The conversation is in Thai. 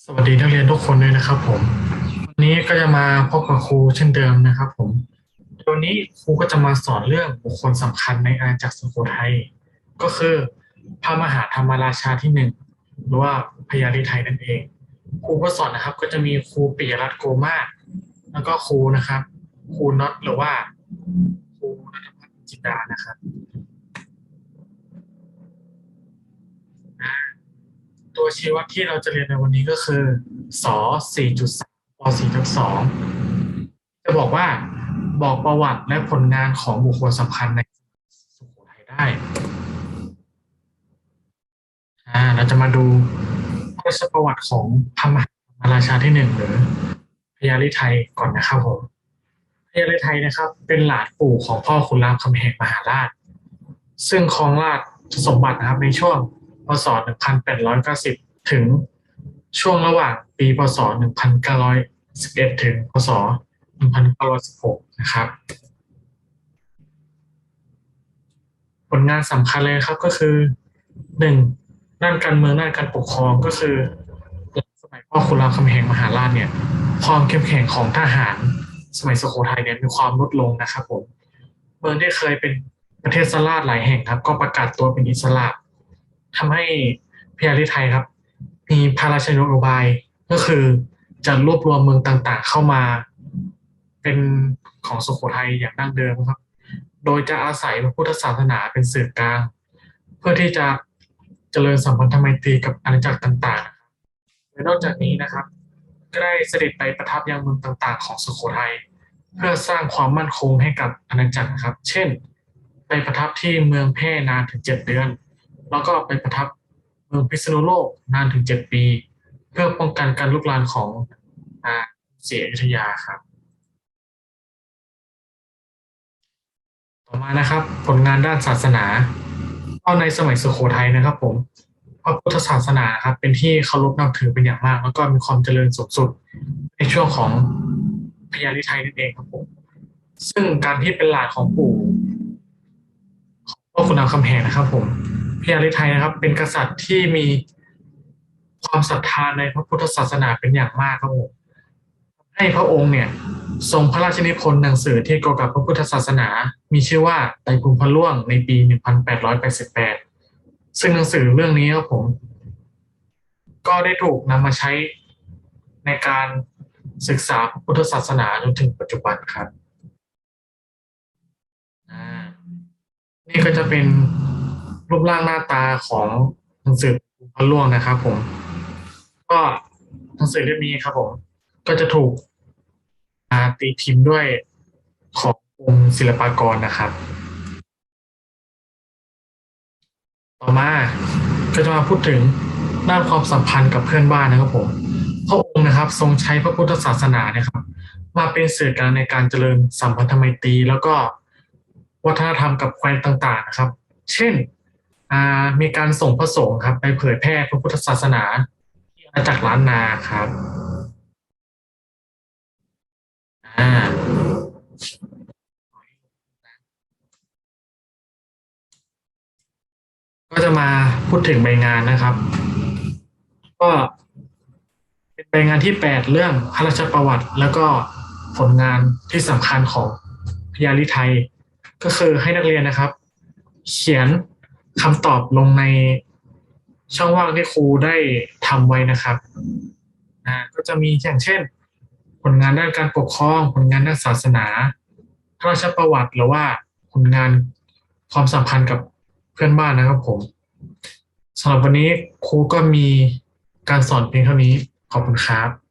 สวัสดีนักเรียนทุกคนด้วยนะครับ ผมวันนี้ก็จะมาพบกับครูเช่นเดิมนะครับ ผมวันนี้ครูก็จะมาสอนเรื่องบุคคลสำคัญในอาณาจักรสุโขทัยก็คือพระมหาธรรมราชาที่หนึ่งหรือว่าพญาลิไทยนั่นเองครูก็สอนนะครับ ก็จะมีครูปิยรัตน์โกมาศแล้วก็ครูนะครับครูน็อตหรือว่าครูนัทพัฒน์จินดานะครับ ตัวชี้วัดที่เราจะเรียนในวันนี้ก็คือส4.3ป4.2จะบอกว่าบอกประวัติและผลงานของบุคคลสำคัญในสุโขทัยได้อ่าเราจะมาดูพระประวัติของพระมหาราชาที่หนึ่งหรือพญาลิไทยก่อนนะครับผมพญาลิไทยนะครับ เป็นหลานปู่ของพ่อขุนรามคำแหงมหาราช ซึ่งครองราชสมบัตินะครับในช่วง พศ 1890 ถึงช่วงระหว่างปีพศ 1911 ถึงพศ 1916 นะครับ ผลงานสำคัญเลยครับก็คือ 1. ด้านการเมืองด้านการปกครองก็คือสมัยพ่อขุนรามคำแหงมหาราชเนี่ยความเข้มแข็งของทหาร สมัยสุโขทัยเนี่ยมีความลดลงนะครับผมเมืองที่เคยเป็นประเทศสลาดหลายแห่งครับ ก็ประกาศตัวเป็นอิสระ ทำให้พญาลิไทยครับ มีพระราชนโยบายก็คือจะรวบรวมเมืองต่างๆ เข้ามา เป็นของสุโขทัยอย่างดั้งเดิมครับ โดยจะอาศัยพระพุทธศาสนาเป็นสื่อกลาง เพื่อที่จะเจริญสัมพันธไมตรีกับอาณาจักรต่างๆและนอกจากนี้นะครับ ก็ได้เสด็จไปประทับยังเมืองต่างๆ ของสุโขทัยเพื่อสร้างความมั่นคงให้กับอาณาจักรครับ เช่น ไปประทับที่เมืองแพร่นานถึงเจ็ดเดือน แล้วก็ไปประทับเมืองพิษณุโลกนานถึงเจ็ดปี เพื่อป้องกันการลุกลามของอาเสียอยุธยาครับ ต่อมานะครับ ผลงานด้านศาสนาก็ในสมัยสุโขทัยนะครับ ผมพระพุทธศาสนาครับ เป็นที่เคารพนับถือเป็นอย่างมาก แล้วก็มีความเจริญสูงสุด ในช่วงของพญาลิไทยนั่นเองครับผมซึ่งการที่เป็นหลานของปู่พ่อขุนรามคำแหงนะครับ ผม พญาลิไทยนะครับ เป็นกษัตริย์ที่มีความศรัทธาในพระพุทธศาสนาเป็นอย่างมากครับผมให้พระองค์เนี่ยทรงพระราชนิพนธ์หนังสือที่เกี่ยวกับพระพุทธศาสนา มีชื่อว่าไตรภูมิพระล่วงในปี 1888 ซึ่งหนังสือเรื่องนี้ครับผม ก็ได้ถูกนำมาใช้ในการศึกษาพระพุทธศาสนาจนถึงปัจจุบันครับ นี่ก็จะเป็น รูปร่างหน้าตาของหนังสือพระล่วงนะครับ ผม ก็หนังสือเล่มนี้ครับ ผม ก็จะถูกตีพิมพ์ด้วยของกรมศิลปากรนะครับ ต่อมาก็จะมาพูดถึงด้านความสัมพันธ์กับเพื่อนบ้านนะครับผมพระองค์นะครับ ทรงใช้พระพุทธศาสนาเนี่ยครับ มาเป็นสื่อกลางในการเจริญสัมพันธไมตรีแล้วก็วัฒนธรรมกับแคว้นต่าง ๆ นะครับ เช่น มีการส่งพระสงฆ์ครับ ไปเผยแพร่พระพุทธศาสนาที่อาณาจักรล้านนาครับอ่าก็จะมาพูดถึงใบงานนะครับ ก็เป็นใบงานที่แปดเรื่องพระราชประวัติ แล้วก็ผลงานที่สำคัญของพญาลิไทย ก็คือให้นักเรียนนะครับ เขียน คำตอบลงในช่องว่างที่ครูได้ทำไว้นะครับก็จะมีอย่างเช่น ผลงานด้านการปกครอง ผลงานด้านศาสนาพระราชประวัติหรือว่าผลงานความสัมพันธ์กับเพื่อนบ้านนะครับผมสำหรับวันนี้ครูก็มีการสอนเพียงเท่านี้ขอบคุณครับ